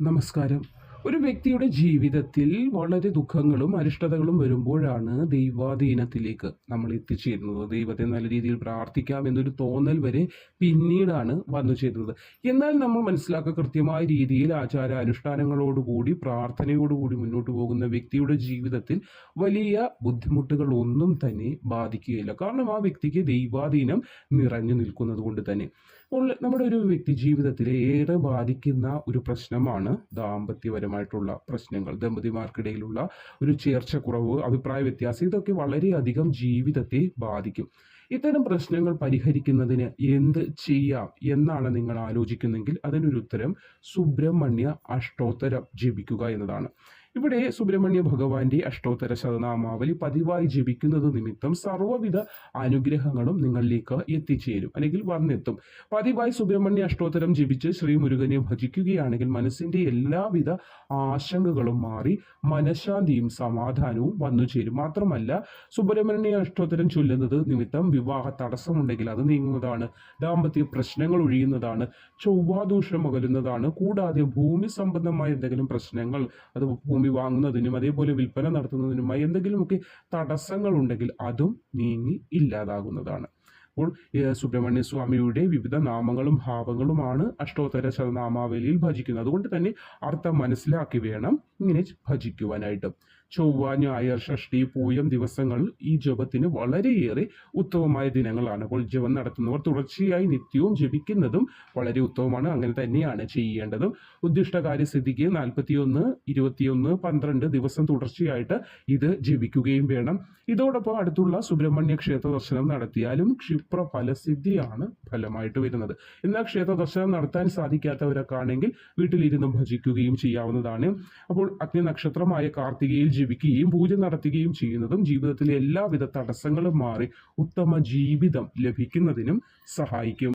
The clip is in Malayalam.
നമസ്കാരം. ഒരു വ്യക്തിയുടെ ജീവിതത്തിൽ വളരെ ദുഃഖങ്ങളും അരിഷ്ടതകളും വരുമ്പോഴാണ് ദൈവാധീനത്തിലേക്ക് നമ്മൾ എത്തിച്ചേരുന്നത്. ദൈവത്തെ നല്ല രീതിയിൽ പ്രാർത്ഥിക്കാം എന്നൊരു തോന്നൽ വരെ പിന്നീടാണ് വന്നു ചേരുന്നത്. എന്നാൽ നമ്മൾ മനസ്സിലാക്കുക കൃത്യമായ രീതിയിൽ ആചാര അനുഷ്ഠാനങ്ങളോടുകൂടി പ്രാർത്ഥനയോടുകൂടി മുന്നോട്ട് പോകുന്ന വ്യക്തിയുടെ ജീവിതത്തിൽ വലിയ ബുദ്ധിമുട്ടുകൾ ഒന്നും തന്നെ ബാധിക്കുകയില്ല. കാരണം ആ വ്യക്തിക്ക് ദൈവാധീനം നിറഞ്ഞു നിൽക്കുന്നത് കൊണ്ട് തന്നെ. നമ്മുടെ ഒരു വ്യക്തി ജീവിതത്തിലെ ഏറെ ബാധിക്കുന്ന ഒരു പ്രശ്നമാണ് ദാമ്പത്യപരമായിട്ടുള്ള പ്രശ്നങ്ങൾ ദമ്പതിമാർക്കിടയിലുള്ള ഒരു ചേർച്ചക്കുറവ് അഭിപ്രായ വ്യത്യാസം. ഇതൊക്കെ വളരെയധികം ജീവിതത്തെ ബാധിക്കും. ഇത്തരം പ്രശ്നങ്ങൾ പരിഹരിക്കുന്നതിന് എന്ത് ചെയ്യാം എന്നാണ് നിങ്ങൾ ആലോചിക്കുന്നെങ്കിൽ അതിനൊരു ഉത്തരം സുബ്രഹ്മണ്യ അഷ്ടോത്തരം ജപിക്കുക എന്നതാണ്. ഇവിടെ സുബ്രഹ്മണ്യ ഭഗവാന്റെ അഷ്ടോത്തര ശതനാമാവലി പതിവായി ജപിക്കുന്നത് നിമിത്തം സർവവിധ അനുഗ്രഹങ്ങളും നിങ്ങളിലേക്ക് എത്തിച്ചേരും അല്ലെങ്കിൽ വന്നെത്തും. പതിവായി സുബ്രഹ്മണ്യ അഷ്ടോത്തരം ജപിച്ച് ശ്രീ മുരുകനെ ഭജിക്കുകയാണെങ്കിൽ മനസ്സിന്റെ എല്ലാവിധ ആശങ്കകളും മാറി മനഃശാന്തിയും സമാധാനവും വന്നു ചേരും മാത്രമല്ല സുബ്രഹ്മണ്യ അഷ്ടോത്തരം ചൊല്ലുന്നത് നിമിത്തം വിവാഹ തടസ്സമുണ്ടെങ്കിൽ അത് നീങ്ങുന്നതാണ്. ദാമ്പത്യ പ്രശ്നങ്ങൾ ഒഴിയുന്നതാണ്. ചൊവ്വാദോഷം അകലുന്നതാണ്. കൂടാതെ ഭൂമി സംബന്ധമായ എന്തെങ്കിലും പ്രശ്നങ്ങൾ അത് ഭൂമി വാങ്ങുന്നതിനും അതേപോലെ വിൽപ്പന നടത്തുന്നതിനുമായി എന്തെങ്കിലുമൊക്കെ തടസ്സങ്ങൾ ഉണ്ടെങ്കിൽ അതും നീങ്ങി ഇല്ലാതാകുന്നതാണ്. അപ്പോൾ സുബ്രഹ്മണ്യ സ്വാമിയുടെ വിവിധ നാമങ്ങളും ഭാവങ്ങളുമാണ് അഷ്ടോത്തര ശതനാമാവലിയിൽ ഭജിക്കുന്നത്. അതുകൊണ്ട് തന്നെ അർത്ഥം മനസ്സിലാക്കി വേണം. ഇങ്ങനെ ഭജിക്കുവാനായിട്ട്. ചൊവ്വ ഞായർ ഷഷ്ടി പൂയം ദിവസങ്ങൾ ഈ ജപത്തിന് വളരെയേറെ ഉത്തമമായ ദിനങ്ങളാണ്. അപ്പോൾ ജപം നടത്തുന്നവർ തുടർച്ചയായി നിത്യവും ജപിക്കുന്നതും വളരെ ഉത്തമമാണ്. അങ്ങനെ തന്നെയാണ് ചെയ്യേണ്ടതും. ഉദ്ദിഷ്ട കാര്യസിദ്ധിക്ക് നാൽപ്പത്തിയൊന്ന് ഇരുപത്തിയൊന്ന് പന്ത്രണ്ട് ദിവസം തുടർച്ചയായിട്ട് ഇത് ജപിക്കുകയും വേണം. ഇതോടൊപ്പം അടുത്തുള്ള സുബ്രഹ്മണ്യ ക്ഷേത്ര ദർശനം നടത്തിയാലും ക്ഷിപ്ര ഫലസിദ്ധിയാണ് ഫലമായിട്ട് വരുന്നത്. എന്നാൽ ക്ഷേത്ര ദർശനം നടത്താൻ സാധിക്കാത്തവരൊക്കെ ആണെങ്കിൽ വീട്ടിലിരുന്ന് ഭജിക്കുകയും ചെയ്യാവുന്നതാണ്. അപ്പോൾ അഗ്നി നക്ഷത്രമായ കാർത്തികയിൽ ജീവിക്കുകയും പൂജ നടത്തുകയും ചെയ്യുന്നതും ജീവിതത്തിലെ എല്ലാവിധ തടസ്സങ്ങളും മാറി ഉത്തമ ജീവിതം ലഭിക്കുന്നതിനും സഹായിക്കും.